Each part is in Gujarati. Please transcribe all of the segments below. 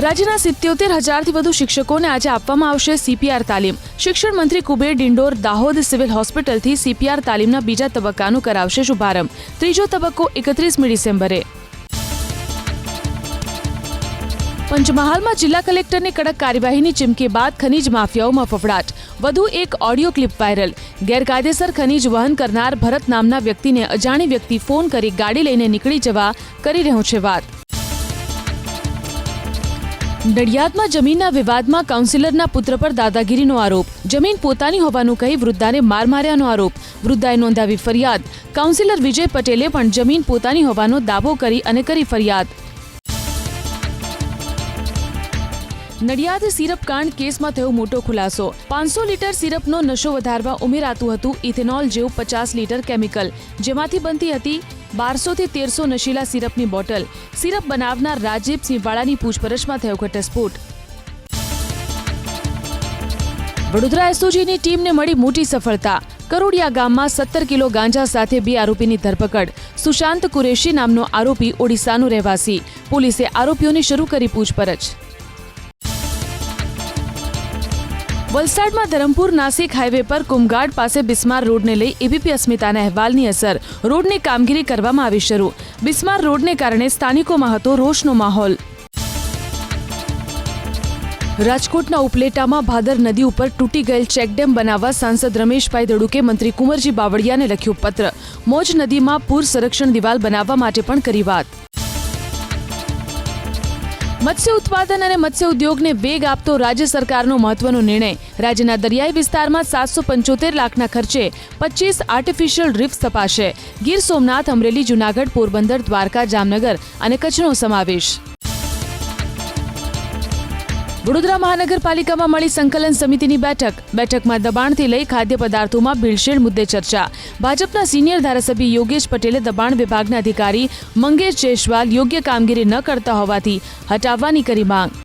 રાજ્યના સિત્યોતેર હજારથી વધુ શિક્ષકોને આજે આપવામાં આવશે સીપીઆર તાલીમ. શિક્ષણ મંત્રી કુબેર ડિંડોર દાહોદ સિવિલ હોસ્પિટલથી સીપીઆર તાલીમના બીજા તબક્કાનું કરાવશે શુભારંભ. ત્રીજો તબક્કો એકત્રીસમી ડિસેમ્બરે. પંચમહાલમાં જિલ્લા કલેક્ટરની કડક કાર્યવાહીની ચીમકી બાદ ખનીજ માફિયાઓમાં ફફડાટ. વધુ એક ઓડિયો ક્લિપ વાયરલ. ગેરકાયદેસર ખનીજ વહન કરનાર ભરત નામના વ્યક્તિને અજાણી વ્યક્તિ ફોન કરી ગાડી લઈને નીકળી જવા કરી રહ્યો છે વાત. નડિયાદમાં જમીનના વિવાદમાં કાઉન્સિલરના પુત્ર પર દાદાગીરીનો આરોપ. જમીન પોતાની હોવાનું કહી વૃદ્ધાને માર માર્યાનો આરોપ. વૃદ્ધાએ નોંધાવી ફરિયાદ. કાઉન્સિલર વિજય પટેલે પણ જમીન પોતાની હોવાનો દાવો કરી અને કરી ફરિયાદ. નડિયાદ સિરપ કાંડ કેસમાં થયો મોટો ખુલાસો. પાંચસો લીટર સિરપનો નશો વધારવા ઉમેરાતું હતું ઇથેનોલ જેવું પચાસ લીટર કેમિકલ, જેમાંથી બનતી હતી બારસોથી તેરસો નશીલા સિરપની બોટલ. સિરપ બનાવનાર રાજીવ સિંહવાળાની પૂછપરછમાં થયો ઘટસ્ફોટ. વડોદરા એસઓજીની ટીમને મળી મોટી સફળતા. કરોડિયા ગામમાં સત્તર કિલો ગાંજા સાથે બે આરોપીની ધરપકડ. સુશાંત કુરેશી નામનો આરોપી ઓડિશાનો રહેવાસી. પોલીસે આરોપીઓની શરૂ કરી પૂછપરછ. વલસાડમાં ધરમપુર નાસિક હાઈવે પર કુમગાડ પાસે બિસ્માર રોડને લઈ એબીપી અસ્મિતાના અહેવાલની અસર. રોડની કામગીરી કરવામાં આવી શરૂ. બિસ્માર રોડને કારણે સ્થાનિકોમાં હતો રોષનો માહોલ. રાજકોટના ઉપલેટામાં ભાદર નદી ઉપર તૂટી ગયેલ ચેકડેમ બનાવવા સાંસદ રમેશભાઈ ધડુકે મંત્રી કુંવરજી બાવળિયાને લખ્યું પત્ર. મોજ નદીમાં પૂર સંરક્ષણ દિવાલ બનાવવા માટે પણ કરી વાત. મત્સ્ય ઉત્પાદન અને મત્સ્ય ઉદ્યોગને વેગ આપતો રાજ્ય સરકારનો મહત્વનો નિર્ણય. રાજ્યના દરિયાઈ વિસ્તારમાં સાતસો પંચોતેર લાખના ખર્ચે પચીસ આર્ટિફિશિયલ રીફ સ્થપાશે ગીર સોમનાથ, અમરેલી, જુનાગઢ, પોરબંદર, દ્વારકા, જામનગર અને કચ્છનો સમાવેશ. વડોદરા મહાનગરપાલિકામાં મળી સંકલન સમિતિની બેઠક. બેઠકમાં દબાણથી લઈ ખાદ્ય પદાર્થોમાં ભીડશેડ મુદ્દે ચર્ચા. ભાજપના સિનિયર ધારાસભ્ય યોગેશ પટેલે દબાણ વિભાગના અધિકારી મંગેશ જયસ્વાલ યોગ્ય કામગીરી ન કરતા હોવાથી હટાવવાની કરી માંગ.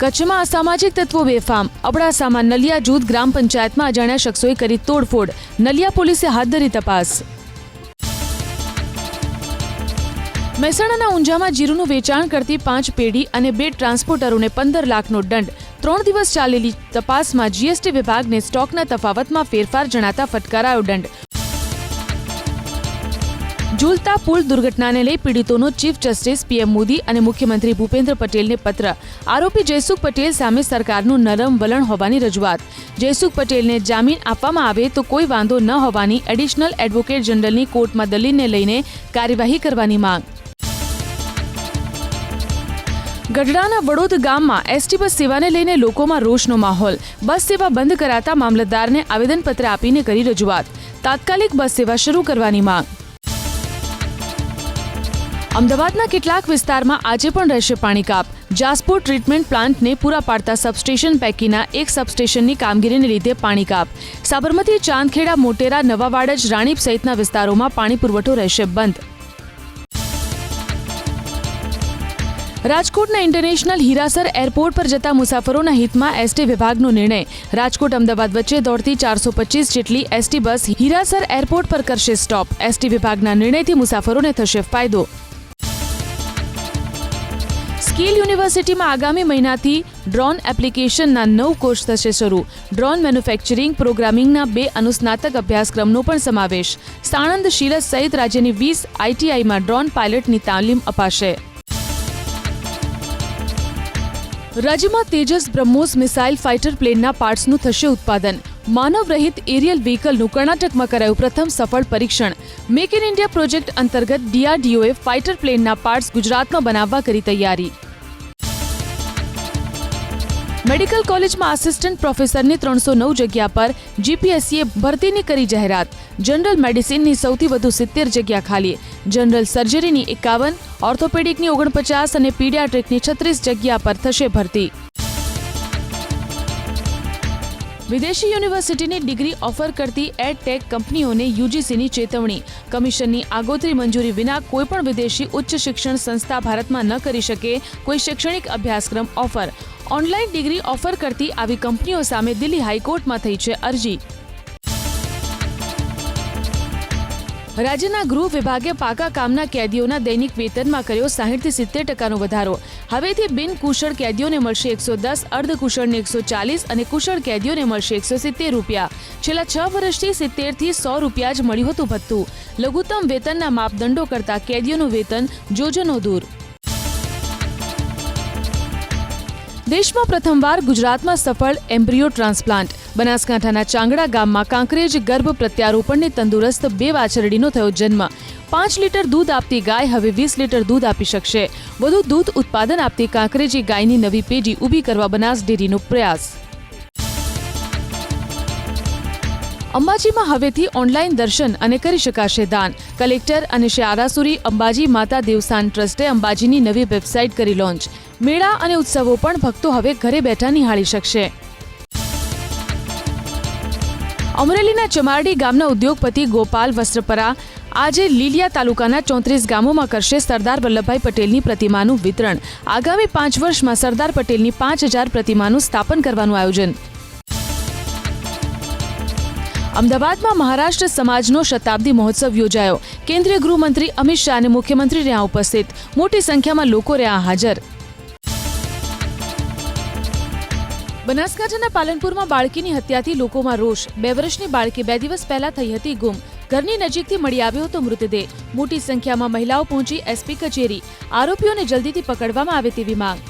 કચ્છમાં અસામાજિક તત્વો બેફામ. અબડાસામાં નલિયા જૂથ ગ્રામ પંચાયતમાં અજાણ્યા શખ્સોએ કરી તોડફોડ. નલિયા પોલીસે હાથ ધરી તપાસ. મહેસાણાના ઊંઝામાં જીરુનું વેચાણ કરતી પાંચ પેઢી અને બે ટ્રાન્સપોર્ટરોને પંદર લાખનો દંડ. ત્રણ દિવસ ચાલેલી તપાસમાં જીએસટી વિભાગને સ્ટોકના તફાવતમાં ફેરફાર જણાતા ફટકારાયો દંડ. ઝૂલતા પુલ દુર્ઘટનાને લઈ પીડિતોનો ચીફ જસ્ટિસ પીએમ મોદી અને મુખ્યમંત્રી ભૂપેન્દ્ર પટેલને પત્ર. આરોપી જયસુખ પટેલ સામે સરકારનું નરમ વલણ હોવાની રજૂઆત. જયસુખ પટેલને જામીન આપવામાં આવે તો કોઈ વાંધો ન હોવાની એડિશનલ એડવોકેટ જનરલની કોર્ટમાં દલીલને લઈને કાર્યવાહી કરવાની માંગ. ગઢડાના વડોદ ગામમાં એસટી બસ સેવાને લઈને લોકોમાં રોષનો માહોલ. બસ સેવા બંધ કરાતા મામલતદારને આવેદનપત્ર આપીને કરી રજૂઆત. તાત્કાલિક બસ સેવા શરૂ કરવાની માંગ. અમદાવાદના કેટલાક વિસ્તારમાં આજે પણ રહેશે પાણી કાપ. જાસપુર ટ્રીટમેન્ટ પ્લાન્ટને પૂરા પાડતા સબસ્ટેશન પૈકીના એક સબસ્ટેશનની કામગીરીને લીધે પાણી કાપ. સાબરમતી, ચાંદખેડા, મોટેરા નવાવાડજ રાણીપ સહિતના વિસ્તારોમાં પાણી પુરવઠો રહેશે બંધ. રાજકોટના ઇન્ટરનેશનલ હીરાસર એરપોર્ટ પર જતા મુસાફરોના હિતમાં એસટી વિભાગનો નિર્ણય. રાજકોટ અમદાવાદ વચ્ચે દોડતી ચારસો પચીસ જેટલી એસટી બસ હીરાસર એરપોર્ટ પર કરશે સ્ટોપ. એસટી વિભાગના નિર્ણયથી મુસાફરોને થશે ફાયદો. સ્કિલ યુનિવર્સિટીમાં આગામી મહિનાથી ડ્રોન એપ્લિકેશનના નવ કોર્સ થશે શરૂ. ડ્રોન મેન્યુફેક્ચરિંગ પ્રોગ્રામિંગના બે અનુસ્નાતક અભ્યાસક્રમનો પણ સમાવેશ. સાણંદ શિરસ સહિત રાજ્યની વીસ આઈટીઆઈમાં ડ્રોન પાયલટની તાલીમ અપાશે. રાજ્યમાં તેજસ બ્રહ્મોસ મિસાઇલ ફાઇટર પ્લેનના પાર્ટ્સનું થશે ઉત્પાદન. માનવ રહિત એરિયલ વ્હીકલનું કર્ણાટકમાં કરાયું પ્રથમ સફળ પરીક્ષણ. મેક ઇન ઇન્ડિયા પ્રોજેક્ટ અંતર્ગત ડીઆરડીઓએ ફાઇટર પ્લેનના પાર્ટ્સ ગુજરાતમાં બનાવવા કરી તૈયારી. મેડિકલ કોલેજમાં આસિસ્ટન્ટ પ્રોફેસરની ત્રણસો નવ જગ્યા પર જીપીએસસીએ ભરતીની કરી જાહેરાત. જનરલ મેડિસિનની સૌથી વધુ સિત્તેર જગ્યા ખાલી. જનરલ સર્જરીની એકાવન ઓર્થોપેડિકની ઓગણપચાસ અને પીડિયાટ્રિકની છત્રીસ જગ્યા પર થશે ભરતી. વિદેશી યુનિવર્સિટીની ડિગ્રી ઓફર કરતી એડટેક કંપનીઓને યુજીસીની ચેતવણી. કમિશનની આગોતરી મંજૂરી વિના કોઈપણ વિદેશી ઉચ્ચ શિક્ષણ સંસ્થા ભારતમાં ન કરી શકે, કોઈ શૈક્ષણિક અભ્યાસક્રમ ઓફર. ઓનલાઈન ડિગ્રી ઓફર કરતી આવી કંપનીઓ સામે દિલ્હી હાઈકોર્ટમાં થઈ છે અરજી. રાજ્યના ગૃહ વિભાગે પાકા કામના કેદીઓના દૈનિક વેતનમાં કર્યો સાહીઠથી સિત્તેર ટકાનો વધારો. હવેથી બિન કુશળ કેદીઓને મળશે એકસો દસ અર્ધકુશળને એકસો ચાલીસ અને કુશળ કેદીઓને મળશે એકસો સિત્તેર રૂપિયા. છેલ્લા છ વર્ષથી સિત્તેરથી સો રૂપિયા જ મળ્યું હતું ભથ્થું. લઘુત્તમ વેતનના માપદંડો કરતા કેદીઓનું વેતન જોજનો દૂર. દેશમાં પ્રથમવાર ગુજરાતમાં સફળ એમ્બ્રિયો ટ્રાન્સપ્લાન્ટ. બનાસકાંઠાના ચાંગડા ગામમાં કાંકરેજ ગર્ભ પ્રત્યારોપણની તંદુરસ્ત બે વાછરડીનો થયો જન્મ. પાંચ લીટર દૂધ આપતી ગાય હવે વીસ લીટર દૂધ આપી શકશે. વધુ દૂધ ઉત્પાદન આપતી કાંકરેજી ગાયની નવી પેઢી ઊભી કરવા બનાસ ડેરીનો પ્રયાસ. અંબાજીમાં હવેથી ઓનલાઈન દર્શન અને કરી શકાશે દાન. કલેક્ટર અને શારાસુરી અંબાજી માતા દેવસ્થાન ટ્રસ્ટે અંબાજીની નવી વેબસાઇટ કરી લોન્ચ. મેળા અને ઉત્સવો પણ ભક્તો હવે ઘરે બેઠા નિહાળી શકશે. અમરેલીના ચમારડી ગામના ઉદ્યોગપતિ ગોપાલ વસ્ત્રપરા આજે લીલિયા તાલુકાના ચોત્રીસ ગામોમાં કરશે સરદાર વલ્લભભાઈ પટેલની પ્રતિમાનું વિતરણ. આગામી પાંચ વર્ષમાં સરદાર પટેલની પાંચ હજાર પ્રતિમાનું સ્થાપન કરવાનું આયોજન. અમદાવાદમાં મહારાષ્ટ્ર સમાજનો શતાબ્દી મહોત્સવ યોજાયો. કેન્દ્રીય ગૃહમંત્રી અમિત શાહ અને મુખ્યમંત્રી રહ્યા ઉપસ્થિત. મોટી સંખ્યામાં લોકો રહ્યા હાજર. બનાસકાંઠાના પાલનપુરમાં બાળકીની હત્યાથી લોકોમાં રોષ. બે વર્ષની બાળકી બે દિવસ પહેલા થઈ હતી ગુમ. ઘરની નજીકથી મળી આવ્યો હતો મૃતદેહ. મોટી સંખ્યામાં મહિલાઓ પહોંચી એસપી કચેરી. આરોપીઓને જલ્દીથી પકડવામાં આવે તેવી માંગ.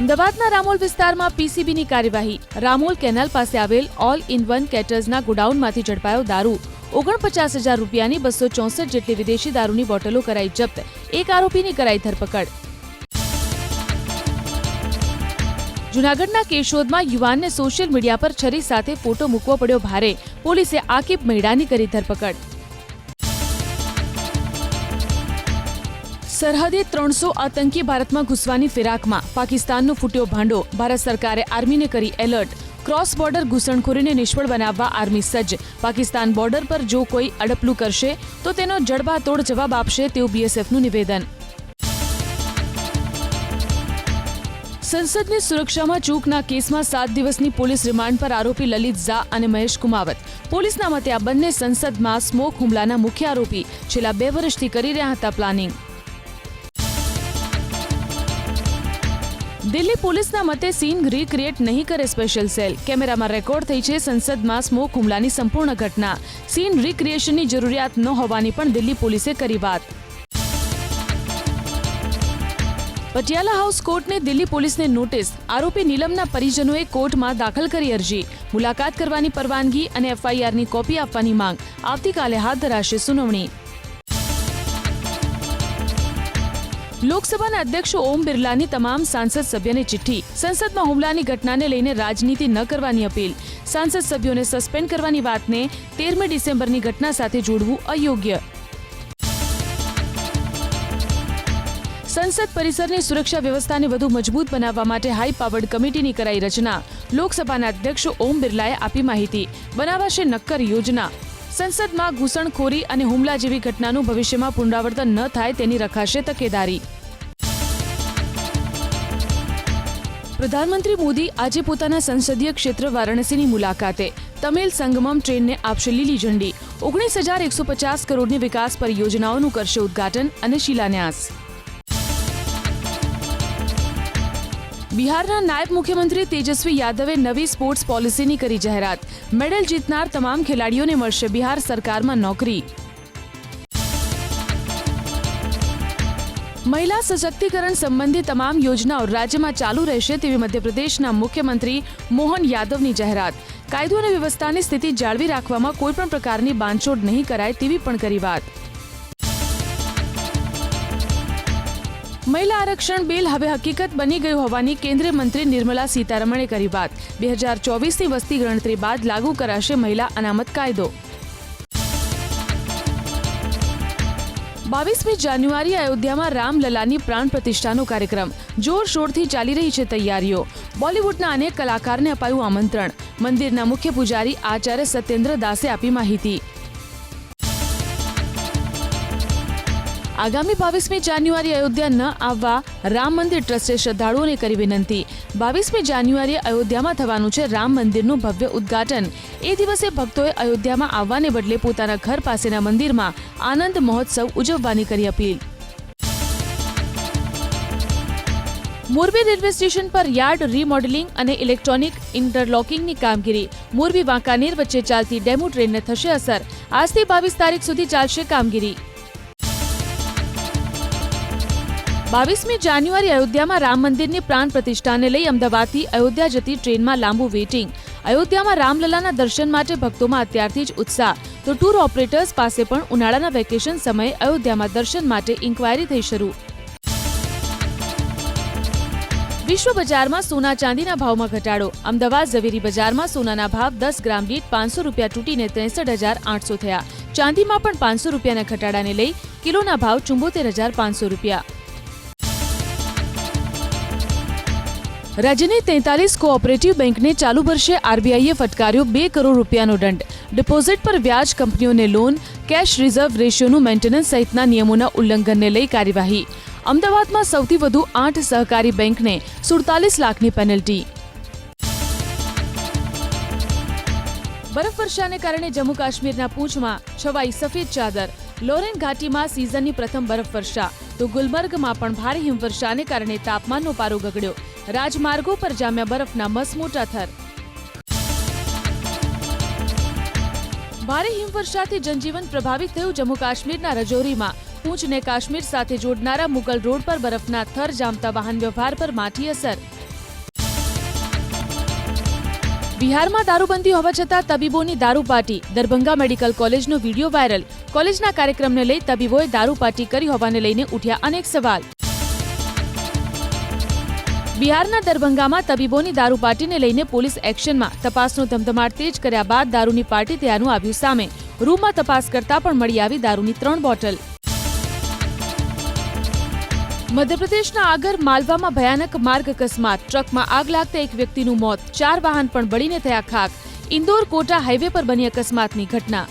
અમદાવાદના રામોલ વિસ્તારમાં પીસીબીની કાર્યવાહી. રામોલ કેનાલ પાસે આવેલ ઓલ ઇન વન કેટર્સના ગોડાઉનમાંથી ઝડપાયો દારૂ. ઓગણપચાસ હજાર રૂપિયાની બસો ચોસઠ જેટલી વિદેશી દારૂની બોટલો કરાઈ જપ્ત. એક આરોપીની કરાઈ ધરપકડ. જૂનાગઢના કેશોદમાં યુવાનને સોશિયલ મીડિયા પર છરી સાથે ફોટો મૂકવો પડ્યો ભારે. પોલીસે આકીબ મૈડાની કરી ધરપકડ. સરહદે ત્રણસો આતંકી ભારતમાં ઘૂસવાની ફિરાકમાં પાકિસ્તાનનો ફૂટ્યો ભાંડો. ભારત સરકારે આર્મીને કરી એલર્ટ. ક્રોસ બોર્ડર ઘૂસણખોરીને નિષ્ફળ બનાવવા આર્મી સજ્જ. પાકિસ્તાન બોર્ડર પર જો કોઈ અડપલું કરશે, તો તેનો જડબાતોડ જવાબ આપશે તેવું બીએસએફનું નિવેદન. સંસદની સુરક્ષામાં ચૂકના કેસમાં સાત દિવસની પોલીસ રિમાન્ડ પર આરોપી લલિત ઝા અને મહેશ કુમાવત. પોલીસના મતે આ બંને સંસદમાં સ્મોક હુમલાના મુખ્ય આરોપી છેલ્લા બે વર્ષથી કરી રહ્યા હતા પ્લાનિંગ. દિલ્હી પોલીસના મતે સીન રીક્રિએટ નહીં કરે સ્પેશિયલ સેલ કેમેરામાં રેકોર્ડ થઈ છે સંસદમાં સ્મોક હુમલાની સંપૂર્ણ ઘટના. સીન રીક્રિએશનની જરૂરિયાત ન હોવાની પણ દિલ્હી પોલીસે કરી વાત. પટિયાલા હાઉસ કોર્ટને દિલ્હી પોલીસને નોટિસ. આરોપી નીલમના પરિજનોએ કોર્ટમાં દાખલ કરી અરજી. મુલાકાત કરવાની પરવાનગી અને એફઆઈઆરની કોપી આપવાની માંગ. આવતીકાલે હાથ ધરાશે સુનાવણી. લોકસભાના અધ્યક્ષ ઓમ બિરલાની તમામ સાંસદ સભ્યને ચિઠ્ઠી. સંસદમાં હુમલાની ઘટનાને લઈને રાજનીતિ ન કરવાની અપીલ. સાંસદ સભ્યોને સસ્પેન્ડ કરવાની વાતને તેરમી ડિસેમ્બરની ઘટના સાથે જોડવું અયોગ્ય. સંસદ પરિસરની સુરક્ષા વ્યવસ્થાને વધુ મજબૂત બનાવવા માટે હાઈ પાવર્ડ કમિટીની કરાઈ રચના. લોકસભાના અધ્યક્ષ ઓમ બિરલાએ આપી માહિતી. બનાવાશે નક્કર યોજના. સંસદમાં ઘૂસણખોરી અને હુમલા જેવી ઘટનાનું ભવિષ્યમાં પુનરાવર્તન ન થાય તેની રખાશે તકેદારી. પ્રધાનમંત્રી મોદી આજે પોતાના સંસદીય ક્ષેત્ર વારાણસીની મુલાકાતે તમિલ સંગમમ ટ્રેનને આપશે લીલી ઝંડી. ઓગણીસ હજાર એકસો પચાસ કરોડની વિકાસ પરિયોજનાઓનું કરશે ઉદ્ઘાટન અને શિલાન્યાસ. બિહારના નાયબ મુખ્યમંત્રી તેજસ્વી યાદવે નવી સ્પોર્ટ્સ પોલિસીની કરી જાહેરાત. મેડલ જીતનાર તમામ ખેલાડીઓને મળશે બિહાર સરકારમાં નોકરી. મહિલા સશક્તિકરણ સંબંધી તમામ યોજનાઓ રાજ્યમાં ચાલુ રહેશે તેવી મધ્યપ્રદેશના મુખ્યમંત્રી મોહન યાદવની જાહેરાત. કાયદો અને વ્યવસ્થાની સ્થિતિ જાળવી રાખવામાં કોઈપણ પ્રકારની બાંધછોડ નહીં કરાય તેવી પણ કરી વાત. મહિલા આરક્ષણ બિલ હવે હકીકત બની ગયું હોવાની કેન્દ્રીય મંત્રી નિર્મલા સીતારમણે કરી વાત. બે હજાર ચોવીસની વસ્તી ગણતરી બાદ લાગુ કરાશે મહિલા અનામત કાયદો. બાવીસમી જાન્યુઆરી અયોધ્યામાં રામલલાની પ્રાણ પ્રતિષ્ઠાનો કાર્યક્રમ. જોરશોરથી ચાલી રહી છે તૈયારીઓ. બોલિવૂડના અનેક કલાકારને અપાયું આમંત્રણ. મંદિરના મુખ્ય પૂજારી આચાર્ય સત્યેન્દ્ર દાસે આપી માહિતી. આગામી બાવીસમી જાન્યુઆરી અયોધ્યા ન આવવા રામ મંદિર ટ્રસ્ટે શ્રદ્ધાળુઓને કરી વિનંતી. બાવીસમી જાન્યુઆરીએ અયોધ્યામાં થવાનું છે રામ મંદિરનું ભવ્ય ઉદ્ઘાટન. એ દિવસે ભક્તોએ અયોધ્યામાં આવવાને બદલે પોતાના ઘર પાસેના મંદિરમાં આનંદ મહોત્સવ ઉજવવાની કરી અપીલ. મોરબી રેલવે સ્ટેશન પર યાર્ડ રીમોડેલિંગ અને ઇલેક્ટ્રોનિક ઇન્ટરલોકિંગની કામગીરી. મોરબી વાંકાનેર વચ્ચે ચાલતી ડેમો ટ્રેનને થશે અસર. આજથી બાવીસ તારીખ સુધી ચાલશે કામગીરી. બાવીસમી જાન્યુઆરી અયોધ્યામાં રામ મંદિરની પ્રાણ પ્રતિષ્ઠાને લઈ અમદાવાદથી અયોધ્યા જતી ટ્રેનમાં લાંબુ વેઇટિંગ. અયોધ્યામાં રામલલાના દર્શન માટે ભક્તોમાં અત્યારથી જ ઉત્સાહ. તો ટૂર ઓપરેટર્સ પાસે પણ ઉનાળાના વેકેશન સમયે અયોધ્યામાં દર્શન માટે ઇન્ક્વાયરી થઈ શરૂ. વિશ્વ બજારમાં સોના ચાંદીના ભાવમાં ઘટાડો. અમદાવાદ ઝવેરી બજારમાં સોનાના ભાવ દસ ગ્રામ દીઠ પાંચસો રૂપિયા તૂટીને ત્રેસઠ હજાર આઠસો થયા. ચાંદીમાં પણ પાંચસો રૂપિયાના ઘટાડાને લઈ કિલોના ભાવ ચુંબોતેર હજાર પાંચસો રૂપિયા. રાજ્યની તેતાલીસ કોઓપરેટિવ બેંકને ચાલુ વર્ષે આરબીઆઈએ ફટકાર્યો બે કરોડ રૂપિયાનો દંડ. ડિપોઝિટ પર વ્યાજ કંપનીઓને લોન કેશ રિઝર્વ રેશિયોનું મેન્ટેનન્સ સહિતના નિયમોના ઉલ્લંઘનને લઈ કાર્યવાહી. અમદાવાદમાં સૌથી વધુ આઠ સહકારી બેંકને સુડતાલીસ લાખની પેનલ્ટી બરફવર્ષાને કારણે જમ્મુ કાશ્મીરના પૂંછમાં છવાઈ સફેદ ચાદર. લોરેન ઘાટીમાં સિઝનની પ્રથમ બરફવર્ષા તો ગુલમર્ગમાં પણ ભારે હિમવર્ષાને કારણે તાપમાનનો પારો ગગડ્યો. રાજમાર્ગો પર જામ્યા બરફના મસમોટા થર. ભારે હિમવર્ષાથી જનજીવન પ્રભાવિત થયું જમ્મુ કાશ્મીરના રજૌરીમાં. પૂંછને કાશ્મીર સાથે જોડનારા મુગલ રોડ પર બરફના થર જામતા વાહન વ્યવહાર પર માઠી અસર. બિહારમાં દારૂબંધી હોવા છતાં તબીબોની દારૂ પાર્ટી. દરભંગા મેડિકલ કોલેજનો વીડિયો વાયરલ. કોલેજના કાર્યક્રમને લઈ તબીબોએ દારૂ પાર્ટી કરી હોવાને લઈને ઉઠ્યા અનેક સવાલ. બિહારના દરભંગામાં તબીબોની દારૂ પાર્ટીને લઈને પોલીસ એક્શનમાં તપાસનો ધમધમાટ તેજ કર્યા બાદ દારૂની પાર્ટી ત્યાંનું આવ્યું સામે. રૂમમાં તપાસ કરતા પણ મળી આવી દારૂની ત્રણ બોટલ. મધ્યપ્રદેશના આગર માલવામાં ભયાનક માર્ગ અકસ્માત. ટ્રકમાં આગ લાગતા એક વ્યક્તિનું મોત. ચાર વાહન પણ બળીને થયા ખાક. ઇન્દોર કોટા હાઈવે પર બની અકસ્માતની ઘટના.